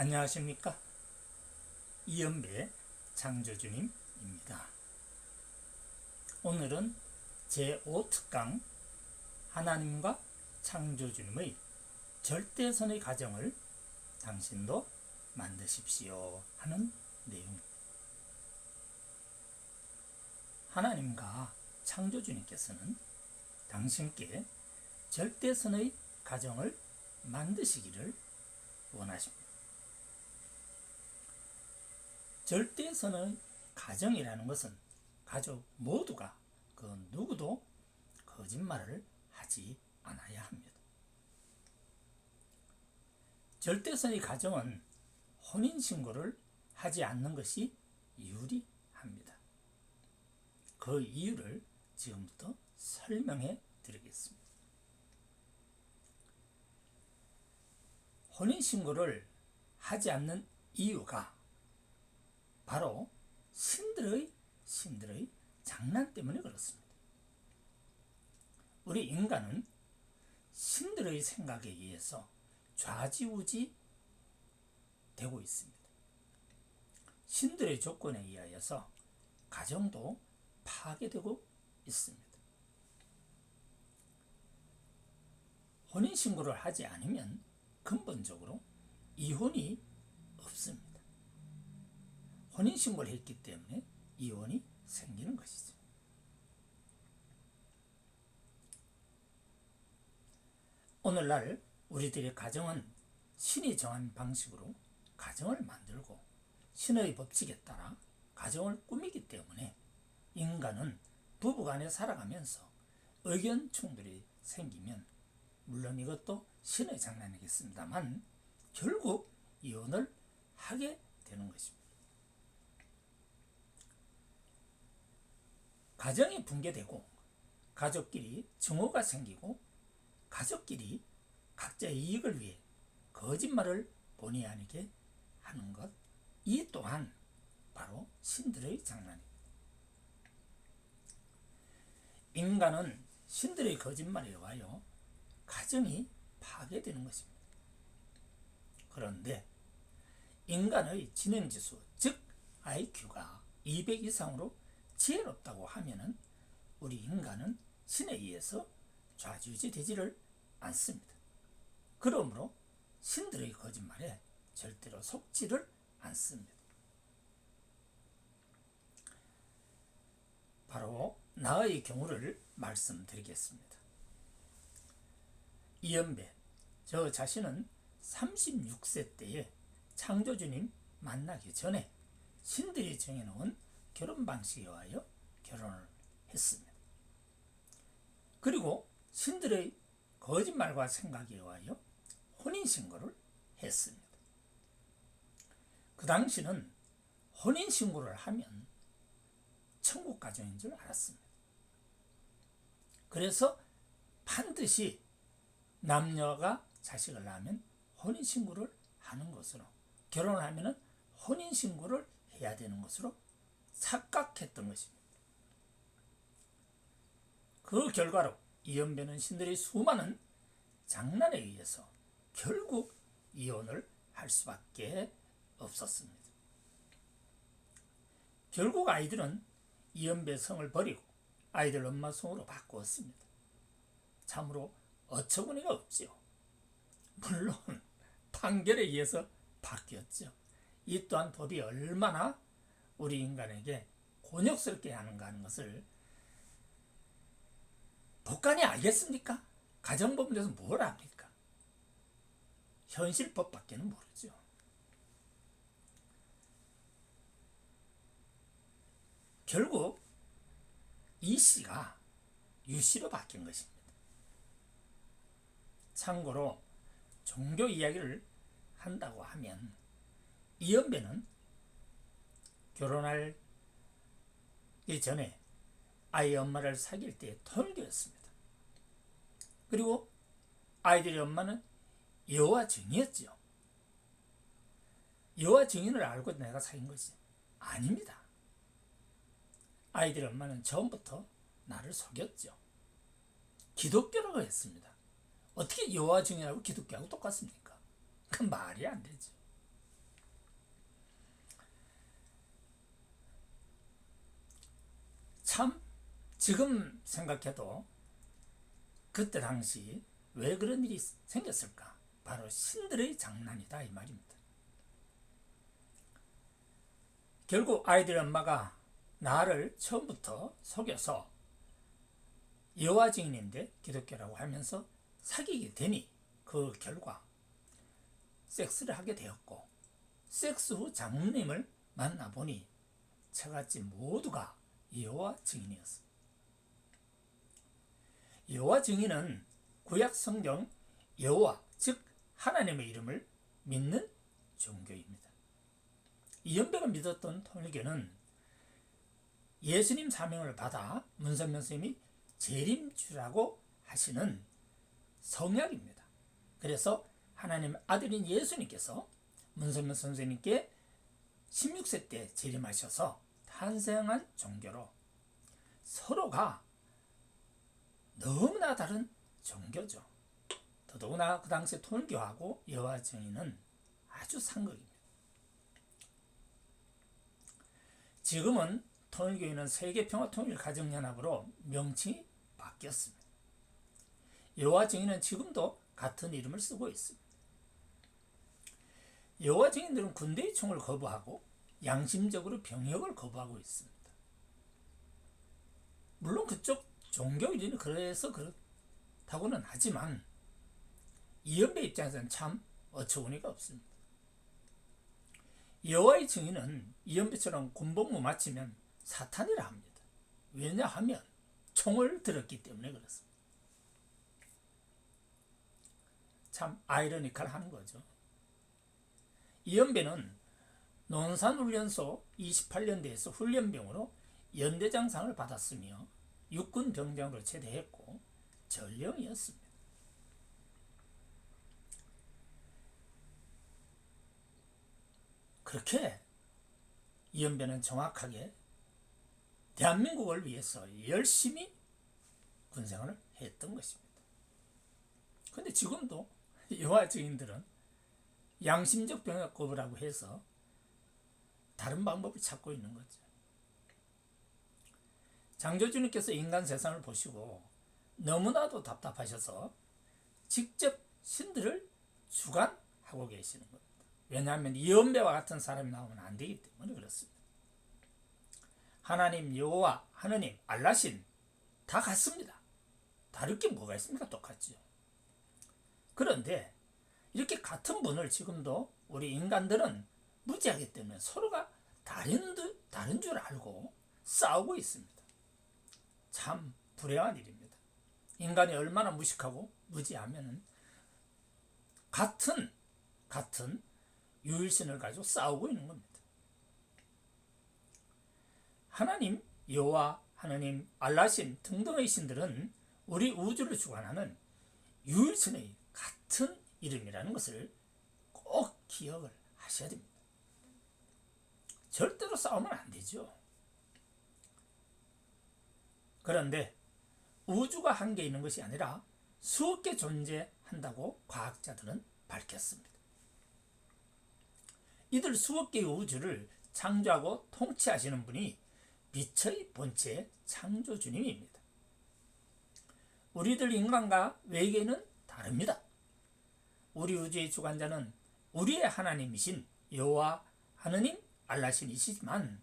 안녕하십니까? 이연배 창조주님입니다. 오늘은 제5특강 하나님과 창조주님의 절대선의 가정을 당신도 만드십시오 하는 내용입니다. 하나님과 창조주님께서는 당신께 절대선의 가정을 만드시기를 원하십니다. 절대선의 가정이라는 것은 가족 모두가 그 누구도 거짓말을 하지 않아야 합니다. 절대선의 가정은 혼인신고를 하지 않는 것이 유리합니다. 그 이유를 지금부터 설명해 드리겠습니다. 혼인신고를 하지 않는 이유가 바로 신들의 신들의 장난 때문에 그렇습니다. 우리 인간은 신들의 생각에 의해서 좌지우지 되고 있습니다. 신들의 조건에 의하여서 가정도 파괴되고 있습니다. 혼인신고를 하지 않으면 근본적으로 이혼이. 혼인신고를 했기 때문에 이혼이 생기는 것이죠. 오늘날 우리들의 가정은 신이 정한 방식으로 가정을 만들고 신의 법칙에 따라 가정을 꾸미기 때문에 인간은 부부간에 살아가면서 의견 충돌이 생기면 물론 이것도 신의 장난이겠습니다만 결국 이혼을 하게 되는 것입니다. 가정이 붕괴되고 가족끼리 증오가 생기고 가족끼리 각자의 이익을 위해 거짓말을 본의 아니게 하는 것, 이 또한 바로 신들의 장난입니다. 인간은 신들의 거짓말에 의하여 가정이 파괴되는 것입니다. 그런데 인간의 지능지수, 즉 IQ가 200 이상으로 지혜롭다고 하면은 우리 인간은 신에 의해서 좌지우지 되지를 않습니다. 그러므로 신들의 거짓말에 절대로 속지를 않습니다. 바로 나의 경우를 말씀드리겠습니다. 이연배, 저 자신은 36세 때에 창조주님 만나기 전에 신들이 정해놓은 결혼 방식에 의하여 결혼을 했습니다. 그리고 신들의 거짓말과 생각에 의하여 혼인신고를 했습니다. 그 당시는 혼인신고를 하면 천국 가정인 줄 알았습니다. 그래서 반드시 남녀가 자식을 낳으면 혼인신고를 하는 것으로 결혼을 하면 혼인신고를 해야 되는 것으로 착각했던 것입니다. 그 결과로 이연배는 신들의 수많은 장난에 의해서 결국 이혼을 할 수밖에 없었습니다. 결국 아이들은 이연배 성을 버리고 아이들 엄마 성으로 바꾸었습니다. 참으로 어처구니가 없지요. 물론 판결에 의해서 바뀌었죠. 이 또한 법이 얼마나 우리 인간에게 곤욕스럽게 하는가 하는 것을 법관이 알겠습니까? 가정법원에서 뭘 압니까? 현실법밖에는 모르죠. 결국 이 씨가 유 씨로 바뀐 것입니다. 참고로 종교 이야기를 한다고 하면 이연배는 결혼할 전에 아이 엄마를 사귈 때 통일교였습니다. 그리고 아이들의 엄마는 여호와 증이었죠. 여호와 증인을 알고 내가 사귄 것이 아닙니다. 아이들의 엄마는 처음부터 나를 속였죠. 기독교라고 했습니다. 어떻게 여호와 증인하고 기독교하고 똑같습니까? 그 말이 안 되죠. 참 지금 생각해도 그때 당시 왜 그런 일이 생겼을까? 바로 신들의 장난이다 이 말입니다. 결국 아이들 엄마가 나를 처음부터 속여서 여호와 증인인데 기독교라고 하면서 사귀게 되니 그 결과 섹스를 하게 되었고 섹스 후 장모님을 만나보니 저같이 모두가 여호와 증인이었습니다. 여호와 증인은 구약 성경 여호와 즉 하나님의 이름을 믿는 종교입니다. 이연배가 믿었던 통일교는 예수님 사명을 받아 문선명 선생님이 재림주라고 하시는 성약입니다. 그래서 하나님 아들인 예수님께서 문선명 선생님께 16세 때 재림하셔서 탄생한 종교로 서로가 너무나 다른 종교죠. 더더구나 그 당시 통일교하고 여호와 증인은 아주 상극입니다. 지금은 통일교회는 세계평화통일가정연합으로 명칭이 바뀌었습니다. 여호와 증인은 지금도 같은 이름을 쓰고 있습니다. 여호와 증인들은 군대의 총을 거부하고 양심적으로 병역을 거부하고 있습니다. 물론 그쪽 종교 일리는 그래서 그렇다고는 하지만 이연배 입장에서는 참 어처구니가 없습니다. 여호와의 증인은 이연배처럼 군복무 마치면 사탄이라 합니다. 왜냐하면 총을 들었기 때문에 그렇습니다. 참 아이러니컬 하는 거죠. 이연배는 논산훈련소 28년대에서 훈련병으로 연대장상을 받았으며 육군 병장으로 제대했고 전령이었습니다. 그렇게 이연배는 정확하게 대한민국을 위해서 열심히 군생활을 했던 것입니다. 근데 지금도 여호와 증인들은 양심적 병역 거부라고 해서 다른 방법을 찾고 있는 거죠. 장조주님께서 인간 세상을 보시고 너무나도 답답하셔서 직접 신들을 주관하고 계시는 겁니다. 왜냐하면 이연배와 같은 사람이 나오면 안 되기 때문에 그렇습니다. 하나님 여호와 하느님 알라신 다 같습니다. 다를 게 뭐가 있습니까? 똑같죠. 그런데 이렇게 같은 분을 지금도 우리 인간들은 무지하기 때문에 서로가 다른, 다른 줄 알고 싸우고 있습니다. 참 불행한 일입니다. 인간이 얼마나 무식하고 무지하면 같은 같은 유일신을 가지고 싸우고 있는 겁니다. 하나님, 여호와, 하나님, 알라신 등등의 신들은 우리 우주를 주관하는 유일신의 같은 이름이라는 것을 꼭 기억을 하셔야 됩니다. 절대로 싸우면 안 되죠. 그런데 우주가 한 개 있는 것이 아니라 수억 개 존재한다고 과학자들은 밝혔습니다. 이들 수억 개의 우주를 창조하고 통치하시는 분이 빛의 본체 창조주님입니다. 우리들 인간과 외계인은 다릅니다. 우리 우주의 주관자는 우리의 하나님이신 여호와 하느님 알라신이시지만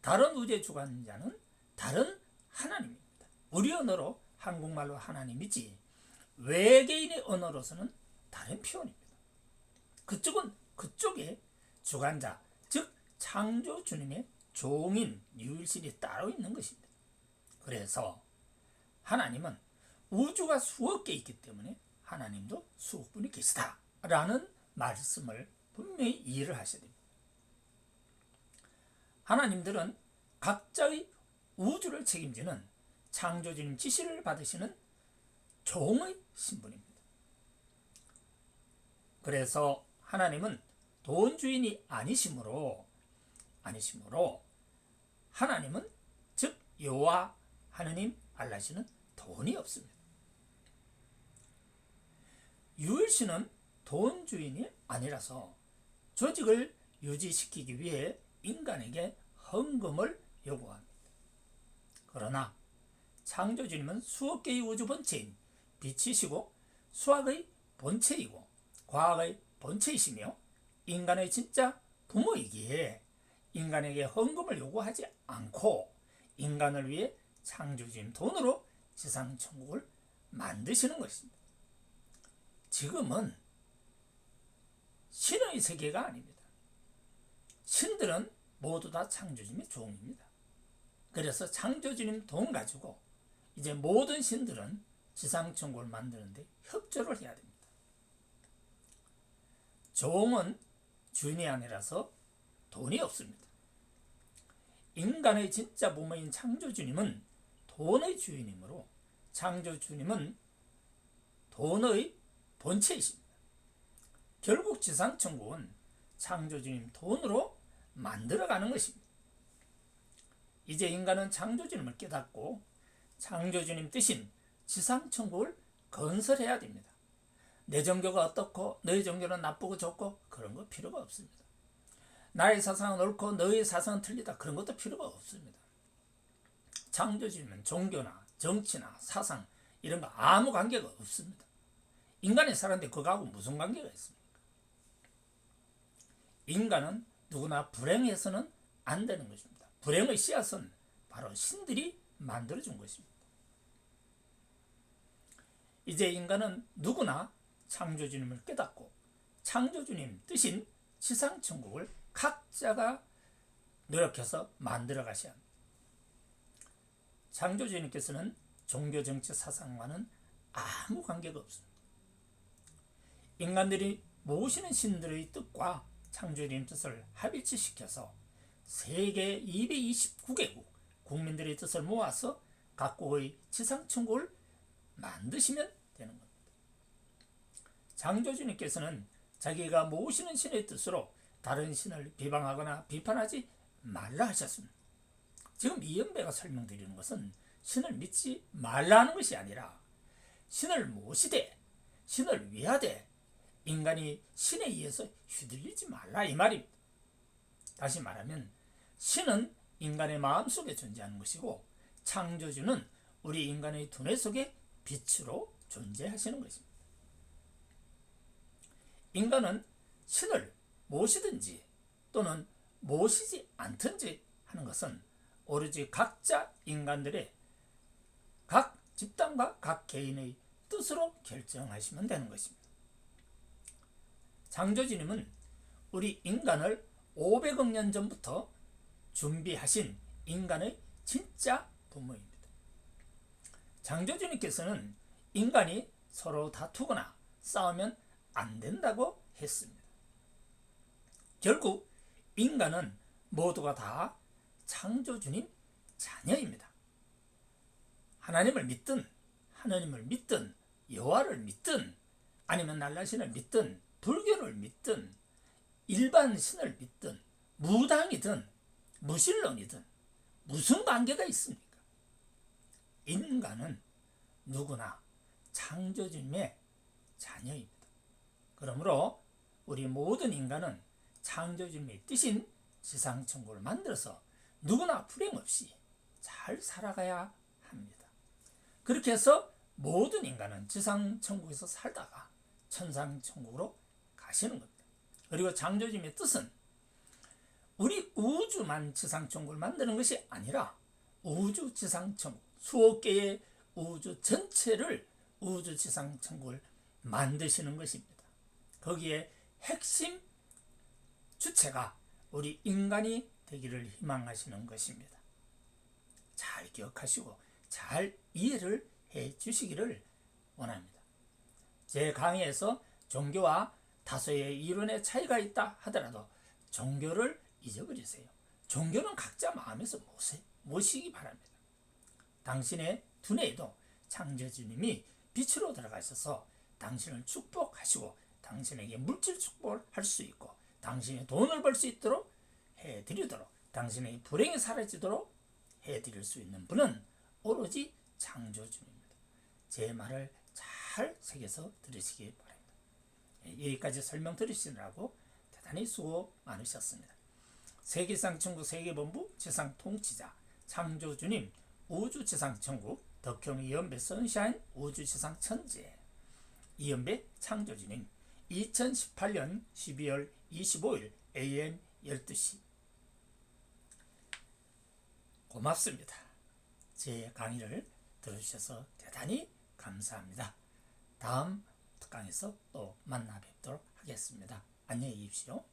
다른 우주의 주관자는 다른 하나님입니다. 우리 언어로 한국말로 하나님이지 외계인의 언어로서는 다른 표현입니다. 그쪽은 그쪽에 주관자, 즉 창조 주님의 종인 유일신이 따로 있는 것입니다. 그래서 하나님은 우주가 수억 개 있기 때문에 하나님도 수억 분이 계시다라는 말씀을 분명히 이해를 하셔야 됩니다. 하나님들은 각자의 우주를 책임지는 창조주님 지시를 받으시는 종의 신분입니다. 그래서 하나님은 돈 주인이 아니시므로 아니시므로 하나님은 즉 여호와 하느님 알라시는 돈이 없습니다. 유일신은 돈 주인이 아니라서 조직을 유지시키기 위해 인간에게 헌금을 요구합니다. 그러나 창조주님은 수억 개의 우주 본체인 빛이시고 수학의 본체이고 과학의 본체이시며 인간의 진짜 부모이기에 인간에게 헌금을 요구하지 않고 인간을 위해 창조주님 돈으로 지상 천국을 만드시는 것입니다. 지금은 신의 세계가 아닙니다. 신들은 모두 다 창조주님의 종입니다. 그래서 창조주님 돈 가지고 이제 모든 신들은 지상천국을 만드는데 협조를 해야 됩니다. 종은 주인이 아니라서 돈이 없습니다. 인간의 진짜 부모인 창조주님은 돈의 주인이므로 창조주님은 돈의 본체이십니다. 결국 지상천국은 창조주님 돈으로 만들어가는 것입니다. 이제 인간은 창조주님을 깨닫고 창조주님 뜻인 지상천국을 건설해야 됩니다. 내 종교가 어떻고 너희 종교는 나쁘고 좋고 그런 거 필요가 없습니다. 나의 사상은 옳고 너의 사상은 틀리다 그런 것도 필요가 없습니다. 창조주님은 종교나 정치나 사상 이런 거 아무 관계가 없습니다. 인간이 살았는데 그거하고 무슨 관계가 있습니까? 인간은 누구나 불행해서는 안 되는 것입니다. 불행의 씨앗은 바로 신들이 만들어준 것입니다. 이제 인간은 누구나 창조주님을 깨닫고 창조주님 뜻인 지상천국을 각자가 노력해서 만들어 가셔야 합니다. 창조주님께서는 종교 정치 사상과는 아무 관계가 없습니다. 인간들이 모시는 신들의 뜻과 창조주님 뜻을 합일치시켜서 세계 229개국 국민들의 뜻을 모아서 각국의 지상천국을 만드시면 되는 겁니다. 창조주님께서는 자기가 모시는 신의 뜻으로 다른 신을 비방하거나 비판하지 말라 하셨습니다. 지금 이영배가 설명드리는 것은 신을 믿지 말라는 것이 아니라 신을 모시되 신을 위하되 인간이 신에 의해서 휘둘리지 말라 이 말입니다. 다시 말하면 신은 인간의 마음속에 존재하는 것이고 창조주는 우리 인간의 두뇌 속에 빛으로 존재하시는 것입니다. 인간은 신을 모시든지 또는 모시지 않든지 하는 것은 오로지 각자 인간들의 각 집단과 각 개인의 뜻으로 결정하시면 되는 것입니다. 창조주님은 우리 인간을 500억 년 전부터 준비하신 인간의 진짜 부모입니다. 창조주님께서는 인간이 서로 다투거나 싸우면 안 된다고 했습니다. 결국 인간은 모두가 다 창조주님 자녀입니다. 하나님을 믿든 하나님을 믿든 여호와를 믿든 아니면 날라신을 믿든 불교를 믿든 일반 신을 믿든 무당이든 무신론이든 무슨 관계가 있습니까? 인간은 누구나 창조주님의 자녀입니다. 그러므로 우리 모든 인간은 창조주님의 뜻인 지상천국을 만들어서 누구나 불행 없이 잘 살아가야 합니다. 그렇게 해서 모든 인간은 지상천국에서 살다가 천상천국으로 가시는 겁니다. 그리고 창조주님의 뜻은 우리 우주만 지상천국을 만드는 것이 아니라 우주 지상천국 수억 개의 우주 전체를 우주 지상천국을 만드시는 것입니다. 거기에 핵심 주체가 우리 인간이 되기를 희망하시는 것입니다. 잘 기억하시고 잘 이해를 해 주시기를 원합니다. 제 강의에서 종교와 다소의 이론의 차이가 있다 하더라도 종교를 잊어버리세요. 종교는 각자 마음에서 모시기 바랍니다. 당신의 두뇌에도 창조주님이 빛으로 들어가셔서 당신을 축복하시고 당신에게 물질 축복을 할 수 있고 당신이 돈을 벌 수 있도록 해드리도록 당신의 불행이 사라지도록 해드릴 수 있는 분은 오로지 창조주입니다. 제 말을 잘 새겨서 들으시기 바랍니다. 예, 여기까지 설명 들으시느라고 대단히 수고 많으셨습니다. 세계상 천국 세계본부 지상 통치자 창조주님 우주지상 천국 덕형 이연배 선샤인 우주지상 천재 이연배 창조진행 2018년 12월 25일 AM 12시 고맙습니다. 제 강의를 들어주셔서 대단히 감사합니다. 다음 특 강에서 또 만나 뵙도록 하겠습니다. 안녕히 계십시오.